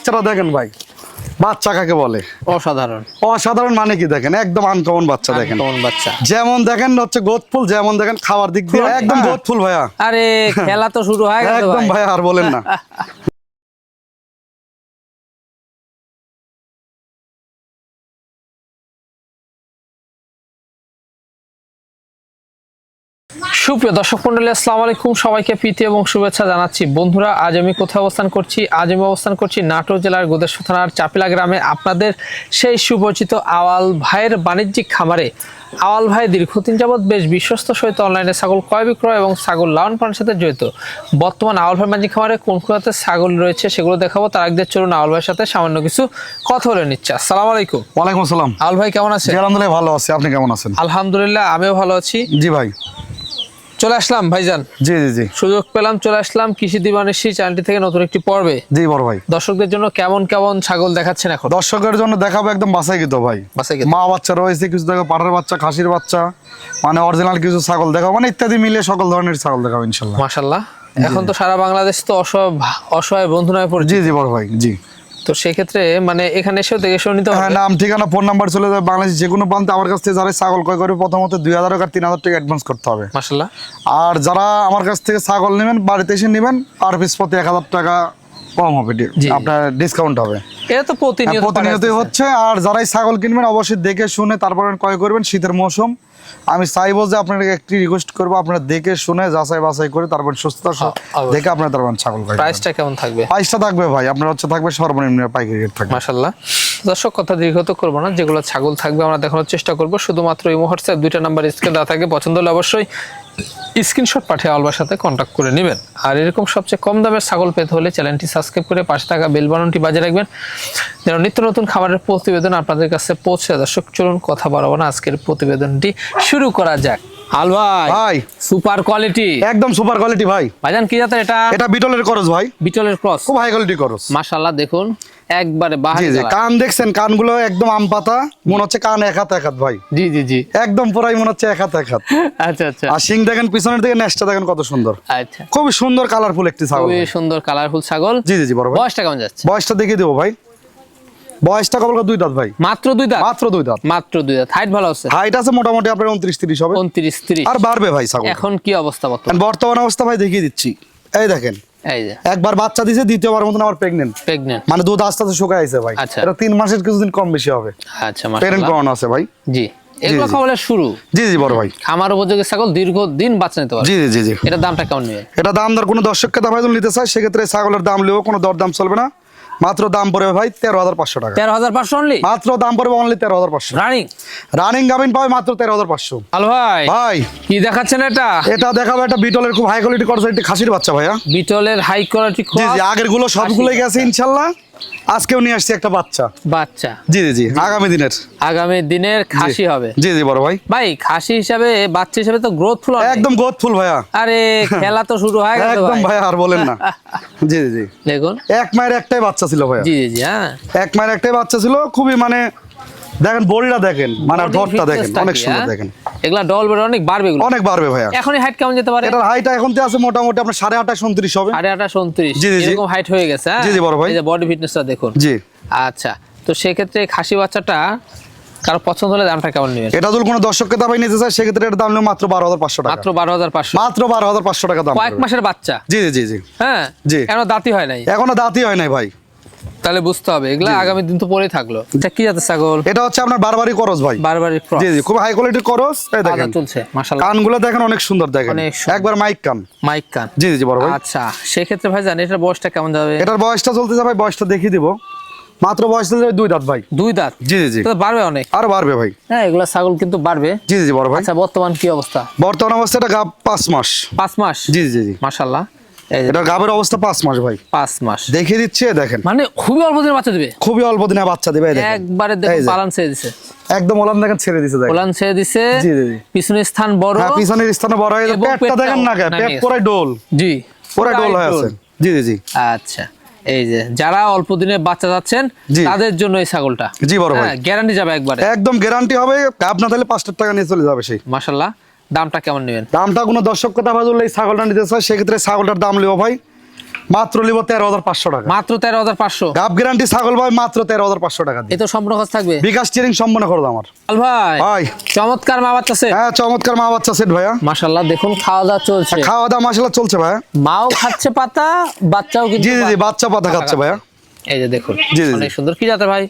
বাচ্চাটা দেখেন ভাই। বাচ্চা কাকে বলে? অসাধারণ। অসাধারণ মানে কি দেখেন? একদম আনকমন বাচ্চা দেখেন। বাচ্চা। যেমন দেখেন হচ্ছে গোদফুল যেমন দেখেন খাওয়ার দিক দিয়ে একদম গোদফুল ভাইয়া। আরে খেলা তো শুরু হয় একদম ভাইয়া আর বলেন না। সুপ্রিয় দর্শক মন্ডলী আসসালামু আলাইকুম। সবাইকে প্রীতি এবং শুভেচ্ছা জানাচ্ছি। বন্ধুরা আজ আমি কোথায় অবস্থান করছি? আজ আমি অবস্থান করছি নাটোর জেলার গোদেশ্বর থানার চাপিলা গ্রামে। আপনাদের সেই সুপরিচিত আওয়াল ভাইয়ের বাণিজ্যিক খামারে। আওয়াল ভাই দীর্ঘদিন যাবৎ বেশ বিশ্বস্ত সহিত অনলাইনে ছাগল ক্রয় বিক্রয় এবং ছাগল লালন পালনের সাথে জড়িত। বর্তমান আওয়াল ভাই বাণিজ্যিক খামারে কোন জাতের ছাগল রয়েছে সেগুলো দেখাবো। তার একদের চলুন আওয়াল ভাইয়ের সাথে সামান্য কিছু কথা বলে নিচ্ছে। আসসালামু আলাইকুম। ওয়ালাইকুম আসসালাম। আওয়াল ভাই কেমন আছেন? আলহামদুলিল্লাহ ভালো আছি। আপনি কেমন আছেন? আলহামদুলিল্লাহ আমিও ভালো আছি। জি ভাই। চলে আসলাম ভাইজান। জি জি জি। সুযোগ পেলাম চলে আসলাম। কৃষি দিবানের সেই চ্যানেলটি থেকে নতুন একটি পর্বে। জি বড় ভাই। দর্শকদের জন্য কেমন কেমন ছাগল দেখাচ্ছেন এখন? দর্শকের জন্য দেখাবো একদম বাসাই গিত ভাই গিয়ে। মা বাচ্চা রয়েছে কিছু দেখো পাটার বাচ্চা খাসির বাচ্চা মানে অরিজিনাল কিছু ছাগল দেখাবো মানে ইত্যাদি মিলে সকল ধরনের ছাগল দেখাবো ইনশাল্লাহ। মাশাল্লাহ। এখন তো সারা বাংলাদেশ তো অসহায় অসহায় বন্ধু নয় পড়ছে জি জি বড় ভাই জি। তো সেক্ষেত্রে মানে এখানে এসেও দেখে শুনে নিতে হ্যাঁ নাম ঠিকানা ফোন নাম্বার চলে যাবে বাংলাদেশ যে কোনো প্রান্তে। আমার কাছ থেকে যারা ছাগল ক্রয় করে প্রথমত দুই হাজার টাকা তিন হাজার টাকা অ্যাডভান্স করতে হবে। মাশাল্লাহ আর যারা আমার কাছ থেকে ছাগল নেবেন বাড়িতে এসে নেবেন পার পিস প্রতি এক হাজার টাকা কম হবে আপনার ডিসকাউন্ট হবে। এটা তো হ্যাঁ, প্রতিনিয়ত প্রতিনিয়তই হচ্ছে। আর যারাই ছাগল কিনবেন অবশ্যই দেখে শুনে তারপরে ক্রয় করবেন শীতের মৌসুম। আমি চাইব যে আপনাকে একটি রিকোয়েস্ট করব আপনারা দেখে শুনে যাচাই বাছাই করে তারপর সুস্থতা হ্যাঁ, দেখে আপনারা তারপর ছাগল প্রাইসটা কেমন থাকবে? প্রাইসটা থাকবে ভাই আপনার হচ্ছে থাকবে সর্বনিম্ন পাইকারি রেট থাকবে। মাশাল্লাহ দর্শক কথা দীর্ঘত করব না যেগুলো ছাগল থাকবে আমরা দেখানোর চেষ্টা করব। শুধুমাত্র এই মুহূর্তে দুইটা নাম্বার স্কেল দেওয়া থাকে পছন্দ হলে অবশ্যই স্ক্রিনশট পাঠিয়ে আলবার সাথে কন্ট্যাক্ট করে নেবেন। আর এরকম সবচেয়ে কম দামের ছাগল পেতে হলে চ্যানেলটি সাবস্ক্রাইব করে পাঁচ টাকা বেল বাটনটি বাজে রাখবেন। যেন নিত্য নতুন খাবারের প্রতিবেদন আপনাদের কাছে পৌঁছে। দর্শক, চলুন কথা বাড়াবো না। আজকের প্রতিবেদনটি শুরু করা যাক। আল ভাই ভাই। সুপার কোয়ালিটি একদম সুপার কোয়ালিটি ভাই। ভাইজান কি জাতের এটা? এটা বিটলের করস ভাই। বিটলের ক্রস খুব হাই কোয়ালিটি করস দেখুন একবারে বাহারি কান দেখছেন কানগুলো একদম আম পাতা মনে হচ্ছে কান এক হাত এক হাত ভাই। জি জি জি। একদম পুরাই মনে হচ্ছে এক হাত এক হাত। আচ্ছা আচ্ছা। আর সিং দেখেন পিছনের দিকে নেসটা দেখেন কত সুন্দর। আচ্ছা। খুবই সুন্দর কালারফুল একটি ছাগল খুবই সুন্দর কালারফুল ছাগল। জি জি জি বড় ভাই। বয়সটা কেমন যাচ্ছে? বয়সটা দেখিয়ে দেবো ভাই। বয়সটা কবল দুই দাঁত ভাই। মাত্র দুই দাঁত? মাত্র দুই দাঁত। মাত্র দুই দাঁত। হাইট ভালো আছে? হাইট আছে মোটামুটি আপনার উনত্রিশ তিরিশ হবে। উনত্রিশ তিরিশ। আর বাড়বে ভাই ছাগল। এখন কি অবস্থা বর্তমান? বর্তমান অবস্থা ভাই দেখিয়ে দিচ্ছি। এই দেখেন। এই যে। একবার বাচ্চা দিছে দ্বিতীয়বার মতন প্রেগনেন্ট মানে দুধ আস্তে আস্তে শুকায় আছে ভাই। আচ্ছা। এটা তিন মাসের কিছুদিন কম বেশি হবে। আচ্ছা প্রেগনেন্ট মাশাআল্লাহ। করানো আছে ভাই। জি। এগুলো। খাবারের শুরু? জি জি বড় ভাই। খামার উপযোগী ছাগল দীর্ঘ দিন বাচ্চা নিতে পারে জি জি জি এটার দামটা কেমন নেবে? এটা দাম দর কোনো দর্শককে দাম নিতে চায় সেক্ষেত্রে ছাগলের দাম নেব কোনো দর দাম চলবে না। মাত্র দাম পড়বে ভাই তেরো হাজার পাঁচশো টাকা। তেরো হাজার পাঁচশো অনলি মাত্র দাম পড়বে অনলি তেরো হাজার পাঁচশো। রানিং রানিং গামিন পাবে মাত্র তেরো হাজার পাঁচশো। ভালো ভাই। ভাই। কি দেখাচ্ছেন এটা? এটা দেখাবো একটা বিটলের খুব হাই কোয়ালিটি করছে একটি খাসির বাচ্চা ভাইয়া। বিটলের হাই কোয়ালিটি জি জি আগেরগুলো সবগুলোই গেছে ইনশাল্লাহ। আজকেও নিয়ে আসছি একটা বাচ্চা। বাচ্চা। জি জি জি আগামী দিনের। আগামী দিনের খাসি হবে। জি জি বড় ভাই। ভাই খাসি হিসাবে বাচ্চা হিসাবে তো গ্রোথফুল একদম গোদফুল ভাইয়া। আরে খেলা তো শুরু হয়ে গেছে একদম ভাই। আর বলেন না। জি জি জি। দেখুন। এক মায়ের একটাই বাচ্চা ছিল ভাইয়া। জি জি জি হ্যাঁ। এক মায়ের একটাই বাচ্চা ছিল খুবই মানে দেখেন বড়িটা দেখেন মানে দেখেন অনেক সুন্দর হ্যাঁ? দেখেন। এগুলা ডল বেড়ে অনেক বাড়বে অনেক বাড়বে ভাইয়া। এখনই হাইট কেমন যেতে পারে? এটার হাইটা এখন তো আছে মোটামুটি আপনার সাড়ে আঠাশ উনত্রিশ হবে। সাড়ে আঠাশ উনত্রিশ। জি, জি, জি। এরকম হাইট হয়ে গেছে হ্যাঁ? জি, জি, বড় ভাই। এই বডি ফিটনেসটা দেখুন। জি। আচ্ছা তো সেক্ষেত্রে খাসি বাচ্চাটা কারও পছন্দ হলে দামটা কেমন নেবেন? এটা যদি কোনো দর্শককে দাবাই নিতে চায় সেক্ষেত্রে এটার দাম নেবে মাত্র বারো হাজার পাঁচশো টাকা। মাত্র বারো হাজার পাঁচশো। মাত্র বারো হাজার পাঁচশো টাকা দাম। কয়েক মাসের বাচ্চা? জি জি জি জি। হ্যাঁ? জি। কেন দাঁতই হয় নাই? এখনও দাঁতই হয় নাই ভাই। তাহলে বুঝতে হবে এগুলা আগামী দিন তো পরেই থাকল। এটা কি যাতে ছাগল? এটা হচ্ছে আপনার বারবারই করস ভাই। বারবারই জি জি খুব হাই কোয়ালিটির করস। এই দেখেন চলছে মাশাআল্লাহ। কানগুলো দেখেন অনেক সুন্দর দেখেন। একবার মাইক কান। মাইক কান। জি জি বড় ভাই। আচ্ছা সেক্ষেত্রে ভাই জানি এটার বয়সটা কেমন যাবে? এটার বয়সটা চলতে যাবে বয়সটা দেখিয়ে দিব। মাত্র বয়স যাবে দুই দাঁত ভাই। দুই দাঁত? জি জি জি। তো বাড়বে অনেক। আরও বাড়বে ভাই। হ্যাঁ এগুলা ছাগল কিন্তু বাড়বে। জি জি বড় ভাই। আচ্ছা বর্তমান কি অবস্থা? বর্তমান অবস্থা এটা গাব পাঁচ মাস। পাঁচ মাস? জি জি জি। মাশাল্লাহ গাবের অবস্থা পাঁচ মাস ভাই। পাঁচ মাস। দেখিয়ে দিচ্ছি দেখেন। মানে খুবই অল্প দিনের বাচ্চা দিবে? খুবই অল্প দিনে বাচ্চা দিবে একবারে পালান ছেড়ে দিছে। একদম ওলান দেখেন ছেড়ে দিছে দেখেন। পালান ছেড়ে দিছে। জি, জি। পিছনের স্থান বড়। হ্যাঁ পিছনের স্থানে বড়। হয়ে পেটটা দেখেন না কে? পেট পুরাই ডোল। জি। পুরাই ডোল হয়ে আছে। জি জি জি। আচ্ছা এই যে যারা অল্প দিনে বাচ্চা যাচ্ছেন তাদের জন্য এই ছাগলটা। জি বড় ভাই। গ্যারান্টি যাবে একবারে। একদম গ্যারান্টি হবে। আপনার তাহলে পাঁচটার টাকা নিয়ে চলে যাবে সেই মাশাল্লাহ। দামটা কেমন নেবেন? দামটা কোনো দর্শক কথা ভাজলে এই ছাগলটা নিতে চায় সেক্ষেত্রে ছাগলটার দাম নেব ভাই মাত্র নিব তেরো হাজার পাঁচশো টাকা। মাত্র তেরো হাজার পাঁচশো? গাব গ্যারান্টি ছাগল ভাই মাত্র তেরো হাজার পাঁচশো টাকা এ তো সম্পূর্ণ খরচ থাকবে? বিকাশ টিয়ারিং সম্পন্ন করে দাও আমার। ভাই ভাই। চমৎকার মা বাচ্চা সেট হ্যাঁ চমৎকার মা বাচ্চা সেট ভাইয়া। মাশাল্লাহ দেখুন খাওয়া দাওয়া চলছে। খাওয়া দাওয়া মাসালা চলছে ভাইয়া। মাও খাচ্ছে পাতা বাচ্চাও কিন্তু জি জি জি বাচ্চা পাতা খাচ্ছে ভাইয়া। এই যে দেখুন। অনেক সুন্দর। কি জাতের ভাই?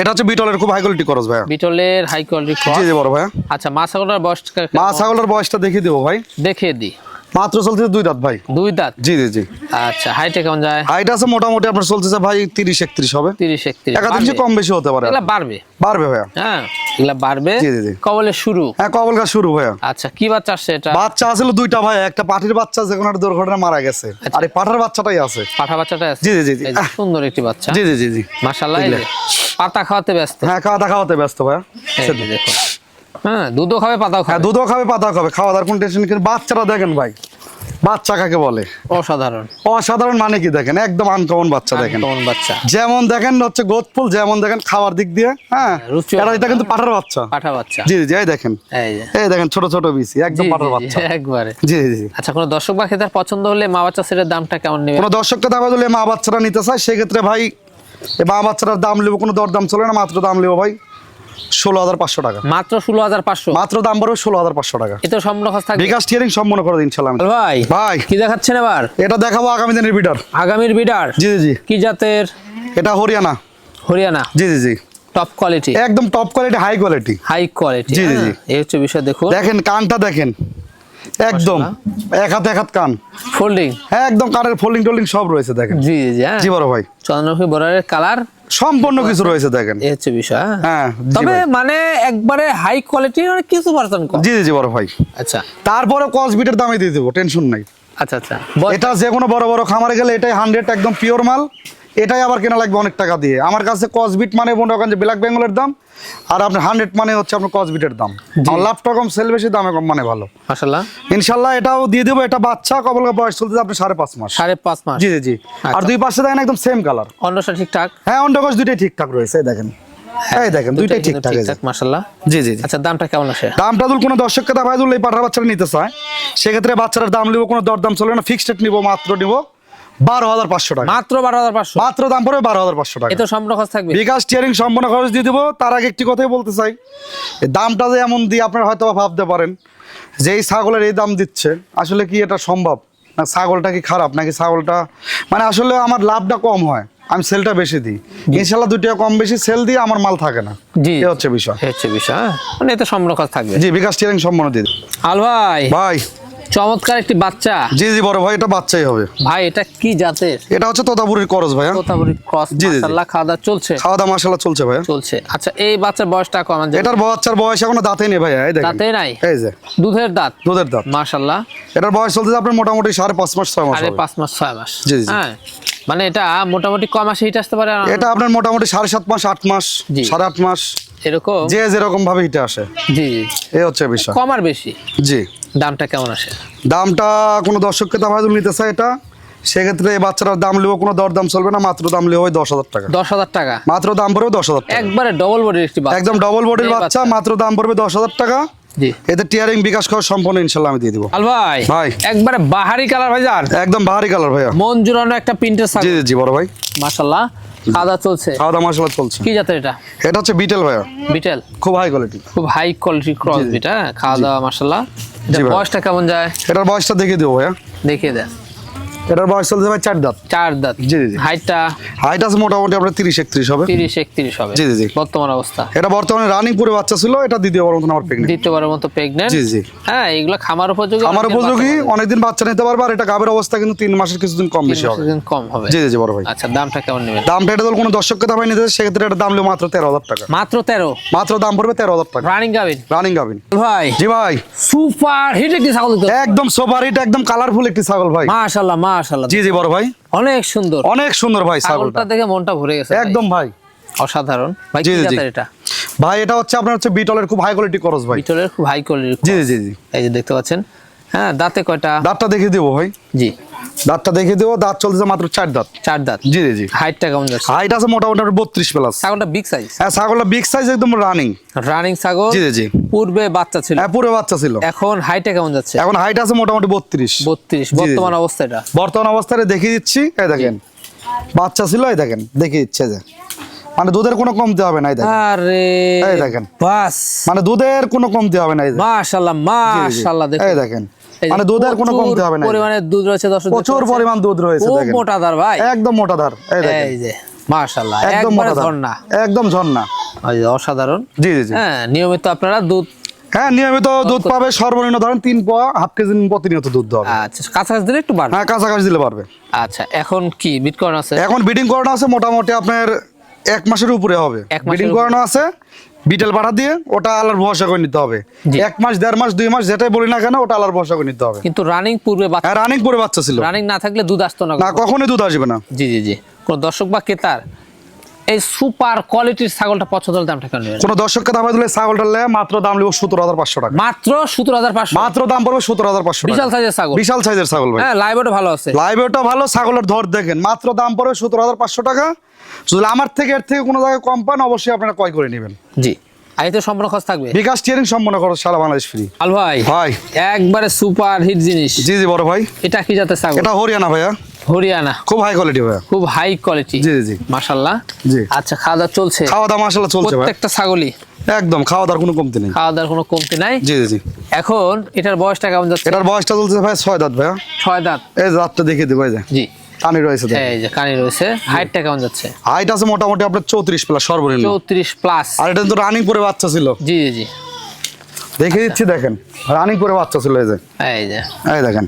এটা হচ্ছে বিটলের খুব হাই কোয়ালিটি খরচ ভাইয়া। বিটলের হাই কোয়ালিটি জি জি বড় ভাইয়া। আচ্ছা মা ছাগলের বয়সটা মা ছাগলের বয়সটা দেখিয়ে দেবো ভাই। দেখিয়ে দি মাত্র চলছে দুই দাঁত ভাই। দুই দাঁত? জি জি জি। আচ্ছা হাইটে কেমন যায়? হাইট আছে মোটামুটি আপনার চলতেছে ভাই তিরিশ একত্রিশ হবে। তিরিশ একত্রিশ একাধিক। কম বেশি হতে পারে। এগুলা বাড়বে। বাড়বে ভাইয়া। হ্যাঁ এগুলা বাড়বে। জি, জি, জি। কবলের শুরু। হ্যাঁ কবল শুরু ভাইয়া। আচ্ছা কি বাচ্চা আসছে এটা? বাচ্চা আছিল দুইটা ভাই একটা পাটির বাচ্চা যে কোনো একটা দুর্ঘটনা মারা গেছে। আর এই পাঠার বাচ্চাটাই আছে। পাঠা বাচ্চাটা আছে? জি, জি, জি, সুন্দর একটি বাচ্চা। জি জি জি জি। মাশাআল্লাহ পাতা খাওয়াতে ব্যস্ত। হ্যাঁ খাওয়া খাওয়াতে ব্যস্ত ভাইয়া। দেখুন। হ্যাঁ দুধও খাবে পাতাও হ্যাঁ খাবে দুধও খাবে পাতা খাবে। খাওয়া দাওয়ার কোনো টেনশন কিন্তু বাচ্চাটা দেখেন ভাই বাচ্চা কাকে বলে? অসাধারণ। অসাধারণ মানে কি দেখেন? একদম আনকমন বাচ্চা দেখেন। বাচ্চা। যেমন দেখেন হচ্ছে গোদফুল যেমন দেখেন খাওয়ার দিক দিয়ে হ্যাঁ রুচিও এটা এটা কিন্তু পাঠার বাচ্চা। পাঠা বাচ্চা। জি জি এই দেখেন। এই দেখেন ছোট ছোট বিসি একদম পাঠার বাচ্চা। একবারে। জি জি আচ্ছা কোনো দর্শক বা খেতার পছন্দ হলে মা বাচ্চা সেটার দামটা কেমন নেবে কোনো দর্শককে দাবা দিলে মা বাচ্চারা নিতে চায় সেক্ষেত্রে ভাই মা বাচ্চাটার দাম নেব কোনো দর দাম চলে না মাত্র দাম নেব ভাই। ষোলো হাজার পাঁচশো টাকা। মাত্র ষোলো হাজার পাঁচশো? মাত্র দাম পড়বে ষোলো হাজার পাঁচশো টাকা। এ তো সম্পূর্ণ খরচ থাকবে। বিকাশ টিয়ারিং করে দিন ভাই ভাই। কি দেখাচ্ছেন এবার? এটা দেখাবো আগামী দিনের বিডার আগামীর বিডার জি জি কি জাতের? এটা হরিয়ানা। হরিয়ানা। জি জি জি। টপ কোয়ালিটি একদম top quality high quality high quality জি, জি, জি। এই হচ্ছে বিষয় দেখুন। দেখেন কানটা দেখেন। একদম। এক হাত এক হাত কান। ফোল্ডিং হ্যাঁ একদম কানের ফোল্ডিং টোল্ডিং সব রয়েছে দেখেন। জি জি জি হ্যাঁ। জি বড় ভাই। চন্দ্রমুখী বর্ডারের কালার সম্পূর্ণ কিছু রয়েছে দেখেন। এই হচ্ছে বিষয় হ্যাঁ? হ্যাঁ তবে মানে একবারে হাই কোয়ালিটি মানে কিছু পার্সেন্ট কম। জি জি জি বড় ভাই। আচ্ছা। তারপরে কস বিটের দামে দিয়ে দেবো টেনশন নাই। আচ্ছা আচ্ছা। এটা যে কোনো বড় বড় খামারে গেলে এটাই হান্ড্রেড একদম পিওর মাল। এটাই আবার কেনা লাগবে অনেক টাকা দিয়ে। আমার কাছে কসবিট মানে যে ব্ল্যাক বেঙ্গলের দাম আর আপনার হান্ড্রেড মানে হচ্ছে আপনার কসবিটের দাম। লাভটা কম সেল বেশি দামে কম মানে ভালো। মাশাল্লাহ ইনশাল্লাহ এটাও দিয়ে দেবো এটা বাচ্চা কবল বয়স চলতে আপনার সাড়ে পাঁচ মাস। সাড়ে পাঁচ মাস। জি জি জি। আর আচ্ছা। দুই পাশে দেখেন একদম সেম কালার অন্যটা ঠিকঠাক? হ্যাঁ অন্ডকোষ দুইটাই ঠিকঠাক রয়েছে দেখেন। এই দেখেন দুইটাই ঠিকঠাক আছে মাশাল্লাহ জি জি জি। আচ্ছা দামটা কেমন আসে? দামটা দুল কোনো দর্শককে দাবাই দুল এই পাঠার বাচ্চাটা নিতে চায়। সেক্ষেত্রে বাচ্চাটার দাম নিবো কোনো দরদাম চলে না ফিক্সড রেট নিবো মাত্র নিবো বারো হাজার পাঁচশো টাকা। মাত্র বারো হাজার পাঁচশো? মাত্র দাম পড়বে বারো হাজার পাঁচশো টাকা। এ সম্পূর্ণ খরচ থাকবে। বিকাশ টিয়ারিং সম্পূর্ণ খরচ দিয়ে দেবো তার আগে একটি কথাই বলতে চাই। দামটা যে এমন দিয়ে আপনারা হয়তো ভাবতে পারেন যে এই ছাগলের এই দাম দিচ্ছে আসলে কি এটা সম্ভব? না ছাগলটা কি খারাপ? নাকি ছাগলটা মানে আসলে আমার লাভটা কম হয় আমি সেলটা বেশি দিই। ইনশাল্লাহ দুই টাকা কম বেশি সেল দিয়ে আমার মাল থাকে না। জি। এ হচ্ছে বিষয়। হচ্ছে বিষয় হ্যাঁ? মানে এতে সম্পূর্ণ খরচ থাকবে। জি বিকাশ টিয়ারিং সম্পূর্ণ দিয়ে আল ভাই। ভাই। চমৎকার একটি বাচ্চা। জি জি বড় ভাই এটা বাচ্চাই হবে। ভাই এটা কি জাতের? এটা হচ্ছে তোতাপুরির করজ ভাইয়া। তোতাপুরি ক্রস জি। মাশাআল্লাহ খাওয়া দাওয়া চলছে? খাওয়া দাওয়া মাসাল্লাহ চলছে ভাইয়া। চলছে। আচ্ছা এই বাচ্চার বয়সটা কমান যায় এটার বাচ্চার বয়স এখনও দাঁতে নেই ভাইয়া এই দেখেন। দাঁতে নাই? এই যে। দুধের দাঁত? দুধের দাঁত। মাশাআল্লাহ। এটার বয়স চলছে আপনার মোটামুটি সাড়ে পাঁচ মাস ছয় মাস আরে হবে। পাঁচ মাস ছয় মাস। জি, জি। হ্যাঁ। মানে এটা মোটামুটি ক মাসে হিট আসতে পারে? এটা আপনার মোটামুটি সাড়ে সাত মাস আট মাস জি। সাড়ে আট মাস। এরকম? যে যেরকম ভাবে হিটে আসে। জি। এই হচ্ছে বিষয়। কম আর বেশি? জি। দামটা কেমন আসে? দামটা কোনো দর্শককে দাম হয়তো নিতে চায় এটা। সেক্ষেত্রে এই বাচ্চাটার দাম নেব কোনো চলবে না মাত্র দাম নেব দশ হাজার টাকা। দশ হাজার টাকা? মাত্র দাম পড়বে দশ হাজার একবারে ডবল বডির একটি একদম ডবল বডির বাচ্চা মাত্র দাম পড়বে দশ হাজার টাকা। এতে টিয়ারিং বিকাশ খাওয়া সম্পূর্ণ ইনশাল্লাহ আমি দিয়ে দিব। আল ভাই ভাই। একবারে বাহারি কালার ভাই একদম বাহারি কালার ভাইয়া। মন জুড়ানো একটা প্রিন্টের জি জি জি বড় ভাই। মাশাআল্লাহ খাওয়া দাওয়া চলছে। খাওয়া দাওয়া মশলা চলছে। কি জাতের এটা? এটা হচ্ছে বিটেল ভাইয়া। বিটেল? খুব হাই কোয়ালিটি খুব হাই কোয়ালিটি ক্রস বিট খাওয়া দাওয়া মশলা বয়সটা কেমন যায়? এটার বয়সটা দেখে দেবো ভাইয়া। দেখিয়ে দেন। এটার বয়স চলছে ভাই চার দাঁত। চার দাঁত। জি, জি। হাইটটা হাইট আছে মোটামুটি আপনার তিরিশ একত্রিশ হবে। তিরিশ একত্রিশ হবে। জি, জি। বর্তমান অবস্থা। এটা বর্তমানে রানিং পুরে বাচ্চা ছিল এটা মতন আমার প্রেগনেন্ট দ্বিতীয়বারের মতো প্রেগনেন্ট জি জি। হ্যাঁ এগুলো খামার উপযোগী অনেকদিন উপযোগী অনেকদিন বাচ্চা নিতে পারবে আর এটা গাবের অবস্থা কিন্তু তিন মাসের কিছুদিন কম বেশি হবে। মাসের দিন কম হবে। জি জি বড় ভাই। আচ্ছা দামটা কেমন নেবেন? দামটা এটা কোনো দর্শককে দামে নিতে সেক্ষেত্রে এটা দাম মাত্র তেরো হাজার টাকা। মাত্র তেরো? মাত্র দাম পড়বে তেরো হাজার টাকা। রানিং গাবিন রানিং গাবিন ভাই জি ভাই। সুপার হিট একটি ছাগল একদম সোবার এটা একদম কালারফুল একটি ছাগল ভাই। মাশাআল্লাহ মাশাআল্লাহ। জি জি বড় ভাই। অনেক সুন্দর। অনেক সুন্দর ভাই ছাগলটা। দেখে মনটা ভরে গেছে একদম ভাই। অসাধারণ। ভাই কি। জাতের এটা? ভাই এটা হচ্ছে আপনার হচ্ছে বিটলের খুব হাই কোয়ালিটি করস ভাই। বিটলের খুব হাই কোয়ালিটি জি জি জি। এই যে দেখতে পাচ্ছেন হ্যাঁ দাঁতে কয়টা? দাঁতটা দেখিয়ে দেবো ভাই। জি। দাঁতটা দেখিয়ে দেবো দাঁত চলতেছে মাত্র চার দাঁত। চার দাঁত? জি জি হাইটটা কেমন যাচ্ছে? হাইট আছে মোটামুটি বত্রিশ প্লাস। ছাগলটা বিগ সাইজ হ্যাঁ ছাগলটা বিগ সাইজ একদম রানিং রানিং ছাগল? জি জি পূর্বে বাচ্চা ছিল? হ্যাঁ পুরো বাচ্চা ছিল। এখন হাইটটা কেমন যাচ্ছে? এখন হাইট আছে মোটামুটি বত্রিশ। বত্রিশ। বর্তমান অবস্থা এটা বর্তমান অবস্থায় দেখিয়ে দিচ্ছি। এই দেখেন। বাচ্চা ছিল এই দেখেন। দেখিয়ে দিচ্ছে যে। মানে দুধের কোনো কমতি হবে না আরে এই দেখেন। বাস। মানে দুধের কোনো কমতি হবে না। মাশাআল্লাহ। মাশাআল্লাহ দেখুন। এই দেখেন। মানে দুধের কোনো কমতি হবে না পরিমাণে দুধ রয়েছে দর্শক প্রচুর পরিমাণ দুধ রয়েছে দেখেন। মোটা ভাই। একদম মোটা ধার এই দেখেন। এই যে মাশাআল্লাহ একদম মোটা ঝর্ণা। একদম ঝর্ণা। অসাধারণ। জি জি হ্যাঁ নিয়মিত আপনারা দুধ হ্যাঁ নিয়মিত দুধ পাবে সর্বনিম্ন ধরেন তিন পোয়া হাফ কেজি প্রতিনিয়ত দুধ দেওয়া আচ্ছা কাছাকাছি দিলে একটু বাড়বে। হ্যাঁ কাছাকাছি দিলে পারবে আচ্ছা এখন কি বিটকয়েন আছে? এখন বিডিং করানো আছে মোটামুটি আপনার এক মাসের উপরে হবে। ব্রিডিং করানো আছে বিটেল পাঠা দিয়ে ওটা আলার ভরসা করে নিতে হবে। এক মাস দেড় মাস দুই মাস যেটাই বলি না কেন ওটা আলার ভরসা করে নিতে হবে। কিন্তু রানিং পূর্বে বাচ্চা হ্যাঁ রানিং পূর্বে বাচ্চা ছিল। রানিং না থাকলে দুধ আসতো না না কখনোই দুধ আসবে না। জি জি জি। কোন দর্শক বা ক্রেতার এই সুপার কোয়ালিটির ছাগলটা পছন্দ হলে দামটা কেন কোনো দর্শককে দাম দিলে ছাগলটা লে মাত্র দাম লিব সতেরো হাজার পাঁচশো টাকা। মাত্র সতেরো হাজার পাঁচশো মাত্র দাম পড়বে সতেরো হাজার পাঁচশো বিশাল সাইজের ছাগল। বিশাল সাইজের ছাগল ভাই। হ্যাঁ লাইভটা ভালো আছে। লাইভেটা ভালো ছাগলের ধর দেখেন। মাত্র দাম পড়বে সতেরো হাজার পাঁচশো টাকা। যদি আমার থেকে এর থেকে কোনো জায়গায় কম পান অবশ্যই আপনারা ক্রয় করে নেবেন। জি। আইতে সম্পূর্ণ খরচ থাকবে? বিকাশ টিয়ারিং সম্পন্ন খরচ সারা বাংলাদেশ ফ্রি আল ভাই ভাই। একবারে সুপার হিট জিনিস। জি জি বড় ভাই। এটা কি জাতের ছাগল? এটা হরিয়ানা ভাইয়া। হরিয়ানা। খুব হাই কোয়ালিটি ভাইয়া। খুব হাই কোয়ালিটি জি, জি। মাশাল্লাহ। জি। আচ্ছা খাওয়া দাওয়া চলছে? খাওয়া দাওয়া মাসালা চলছে ভাই প্রত্যেকটা ছাগলই? একদম খাওয়া দাওয়ার কোনো কমতি নেই। খাওয়া দাওয়ার কোনো কমতি নাই? জি জি এখন এটার বয়সটা কেমন যাচ্ছে? এটার বয়সটা চলছে ভাই ছয় দাঁত ভাইয়া। ছয় দাঁত। এই দাঁতটা দেখিয়ে দেবো যে জি। কানি রয়েছে এই যে কানি রয়েছে। হাইটটা কেমন যাচ্ছে? হাইট আছে মোটামুটি আপনার চৌত্রিশ প্লাস সর্বনিম্ন। চৌত্রিশ প্লাস আর এটা কিন্তু রানিং করে বাচ্চা ছিল। জি জি জি। দেখিয়ে দিচ্ছি দেখেন। রানিং করে বাচ্চা ছিল এই যে। এই যে। এই দেখেন।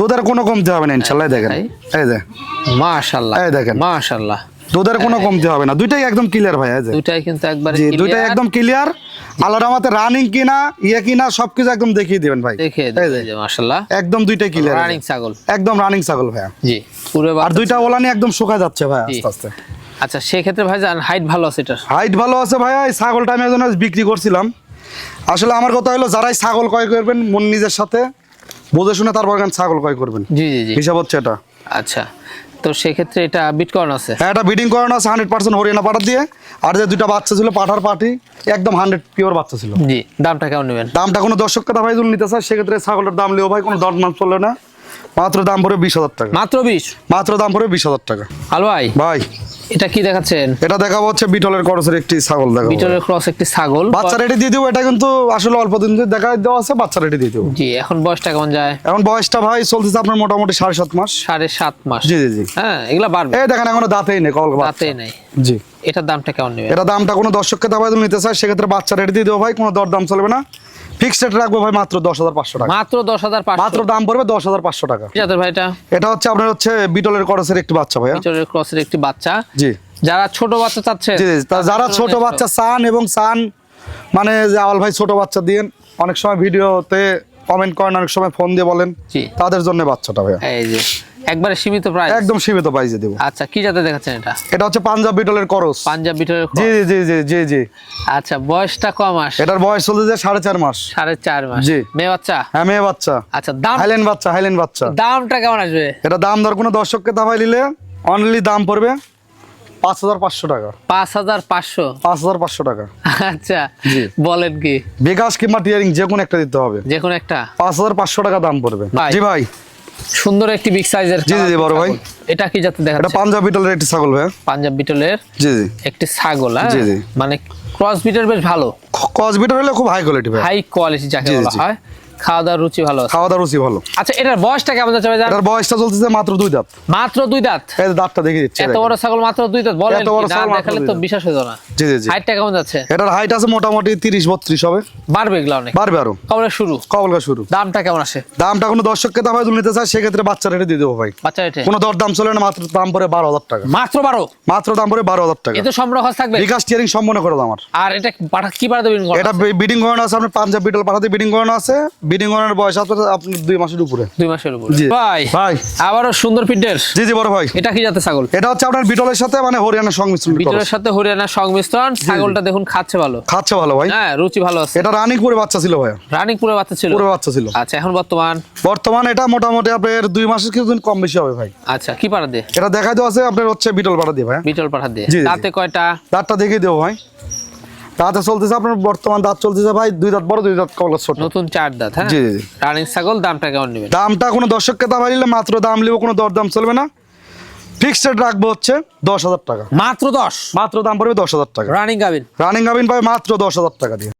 দুধের কোনো কমতি হবে না ইনশাল্লাহ দেখেন? এই যে। মাশাল্লাহ এই দেখেন। মাশাল্লাহ। দুধের কোনো কমতি হবে না। দুইটাই একদম ক্লিয়ার ভাই এই যে। দুটাই কিন্তু একবারে জি দুইটাই একদম ক্লিয়ার আল্লাহর রহমতে রানিং কিনা ইয়ে কিনা সবকিছু একদম দেখিয়ে দিবেন ভাই। দেখে এই যে, যে মাশাল্লাহ। একদম দুইটাই ক্লিয়ার রানিং ছাগল। একদম রানিং ছাগল ভাইয়া। জি পুরো আর দুইটা ওলানি একদম শুকায় যাচ্ছে ভাই আস্তে আস্তে। আচ্ছা সেক্ষেত্রে ভাই জান হাইট ভালো আছে এটার? হাইট ভালো আছে ভাইয়া এই ছাগলটা আমি একজন বিক্রি করছিলাম। আসলে আমার কথা হলো যারাই ছাগল ক্রয় করবেন মন নিজের সাথে বুঝে শুনে তারপর কেন ছাগল ক্রয় করবেন। জি জি জি। হিসাব হচ্ছে এটা। আচ্ছা তো সেক্ষেত্রে এটা বিটকয়েন আছে? হ্যাঁ এটা বিডিং করানো আছে হান্ড্রেড পার্সেন্ট হরিয়ানা পাঠা দিয়ে। আর যে দুইটা বাচ্চা ছিল পাঠার পাটি একদম হান্ড্রেড পিওর বাচ্চা ছিল। জি দামটা কেমন নেবেন? দামটা কোনো দর্শক কথা ভাই যদি নিতে চায় সেক্ষেত্রে ছাগলের দাম লিও ভাই কোনো দর নাম চলবে না। মাত্র দাম পড়বে বিশ হাজার টাকা। মাত্র বিশ? মাত্র দাম পড়বে বিশ হাজার টাকা। আলো ভাই? ভাই। এটা কি দেখাচ্ছেন? এটা দেখাবো হচ্ছে বিটলের করসের একটি ছাগল দেখাবো। বিটলের ক্রস একটি ছাগল। বাচ্চা রেডি দিয়ে দেবো এটা কিন্তু আসলে অল্প দিন ধরে দেখা দেওয়া আছে বাচ্চা রেডি দিয়ে দেবো। জি এখন বয়সটা কেমন যায়? এখন বয়সটা ভাই চলতেছে আপনার মোটামুটি সাড়ে সাত মাস। সাড়ে সাত মাস। জি জি জি। হ্যাঁ এগুলা বাড়বে। এই দেখেন এখনও দাঁতেই নেই কল তাতে নাই। জি। এটার দামটা কেমন নেবেন? এটা দামটা কোনো দর্শককে দাবাই নিতে চায় সেক্ষেত্রে বাচ্চা রেডি দিয়ে দেবো ভাই কোনো দর দাম চলবে না। ফিক্সড রাখব ভাই মাত্র দশ হাজার পাঁচশো টাকা। মাত্র দশ হাজার মাত্র দাম পড়বে দশ হাজার পাঁচশো টাকা। ভাই এটা এটা হচ্ছে আপনার হচ্ছে বিটলের করসের একটি বাচ্চা ভাইয়া। বিটলের ক্রসের একটি বাচ্চা। জি। যারা ছোট বাচ্চা চাচ্ছে জি যারা ছোট বাচ্চা চান এবং চান মানে যে আওয়াল ভাই ছোট বাচ্চা দিন অনেক সময় ভিডিওতে কমেন্ট করেন অনেক সময় ফোন দিয়ে বলেন। তাদের জন্য বাচ্চাটা ভাইয়া। এই যে। একবারে সীমিত প্রাইস একদম সীমিত প্রাইজে দেবো। আচ্ছা কি যাতে দেখাচ্ছেন এটা? এটা হচ্ছে পাঞ্জাব বিটলের করস। পাঞ্জাব বিটলের জি জি জি জি জি আচ্ছা বয়সটা কম মাস? এটার বয়স যায় সাড়ে চার মাস। সাড়ে চার মাস। জি। মেয়ে বাচ্চা? হ্যাঁ মেয়ে বাচ্চা। আচ্ছা দাম? হাইল্যান্ড বাচ্চা হাইল্যান্ড বাচ্চা। দামটা কেমন আসবে? এটা দাম দর কোনো দর্শককে দাবাই নিলে অনলি দাম পড়বে পাঁচ হাজার পাঁচশো টাকা। পাঁচ হাজার পাঁচশো? পাঁচ হাজার পাঁচশো টাকা। আচ্ছা জি। বলেন কি? বিকাশ কিংবা টিয়ারিং যে কোনো একটা দিতে হবে। যে কোনো একটা? পাঁচ হাজার পাঁচশো টাকা দাম পড়বে। জি ভাই। সুন্দর একটি বিগ সাইজের জি, জি, বড় ভাই। এটা কি যাতে এটা দেখাচ্ছে পাঞ্জাব বিটলের একটি ছাগল ভাই। পাঞ্জাব বিটলের জি জি। একটি ছাগল হ্যাঁ? জি, জি। মানে ক্রস বিটের বেশ ভালো। ক্রস বিটার হলে খুব হাই কোয়ালিটি ভাই। হাই কোয়ালিটি যাকে বলা হয়। খাওয়া দাওয়ার রুচি ভালো খাওয়া দাওয়া রুচি ভালো। আচ্ছা এটার বয়সটা কেমন যাচ্ছে ভাই এটার বয়সটা চলতেছে মাত্র দুই দাঁত। মাত্র দুই দাঁত? এই দাঁতটা দেখে দিচ্ছে এত বড় ছাগল মাত্র দুই দাঁত? বলেন এত বড় ছাগল দেখালে তো বিশ্বাস হতো না। জি জি জি। হাইটটা কেমন যাচ্ছে? এটার হাইট আছে মোটামুটি তিরিশ বত্রিশ হবে। বাড়বে এগুলো অনেক। বাড়বে আরও। কবে শুরু? কবলকা শুরু। দামটা কেমন আসে? দামটা কোনো দর্শককে দাবাই যদি নিতে চায় সেক্ষেত্রে বাচ্চা রেটে দিয়ে দেবো ভাই। বাচ্চা রেটে? কোনো দর দাম চলে না মাত্র দাম পড়ে বারো হাজার টাকা। মাত্র বারো? মাত্র দাম পড়ে বারো হাজার টাকা। এতে সম্পর্ক খরচ থাকবে? বিকাশ টিয়ারিং সম্পূর্ণ করে আমার। আর এটা পাঠা কি পাঠা দেবেন এটা বিডিং করানো আছে আপনার পাঞ্জাব বিটল পাঠাতে বিডিং করানো আছে বিডিং বয়স আপনার আপনার দুই মাসের উপরে। দুই মাসের উপর। ভাই ভাই। আবারও সুন্দর পিঠের। জি জি বড় ভাই। এটা কি জাতের ছাগল? এটা হচ্ছে আপনার বিটলের সাথে মানে হরিয়ানার সংমিশ্রণ বিটলের সাথে হরিয়ানার সংমিশ্রণ। ছাগলটা দেখুন খাচ্ছে ভালো। খাচ্ছে ভালো ভাই। হ্যাঁ রুচি ভালো আছে। এটা রানিং করে বাচ্চা ছিল ভাই। রানিং পুরো বাচ্চা ছিল? পুরো বাচ্চা ছিল। আচ্ছা এখন বর্তমান? বর্তমান এটা মোটামুটি আপনার দুই মাসের কিছুদিন কম বেশি হবে ভাই। আচ্ছা কি পাড়া দিয়ে এটা দেখা দেওয়া আছে আপনার হচ্ছে বিটল পাড়া দিয়ে ভাই। বিটল পাঠা দিয়ে। তাতে কয়টা? দাঁতটা দেখিয়ে দেবো ভাই। দাঁতে চলতেছে আপনার বর্তমান দাঁত চলতেছে ভাই দুই দাঁত বড় দুই দাঁত কলা ছোট। নতুন চার দাঁত হ্যাঁ? জি, জি। রানিং ছাগল দামটা কেমন নেবেন? দামটা কোনো দর্শককে দাম নিলে মাত্র দাম নেব কোনো দরদাম চলবে না। ফিক্সড রাখব হচ্ছে দশ হাজার টাকা। মাত্র দশ? মাত্র দাম পড়বে দশ হাজার টাকা। রানিং গাবিন রানিং গাবিন পাবে মাত্র দশ হাজার টাকা দিয়ে।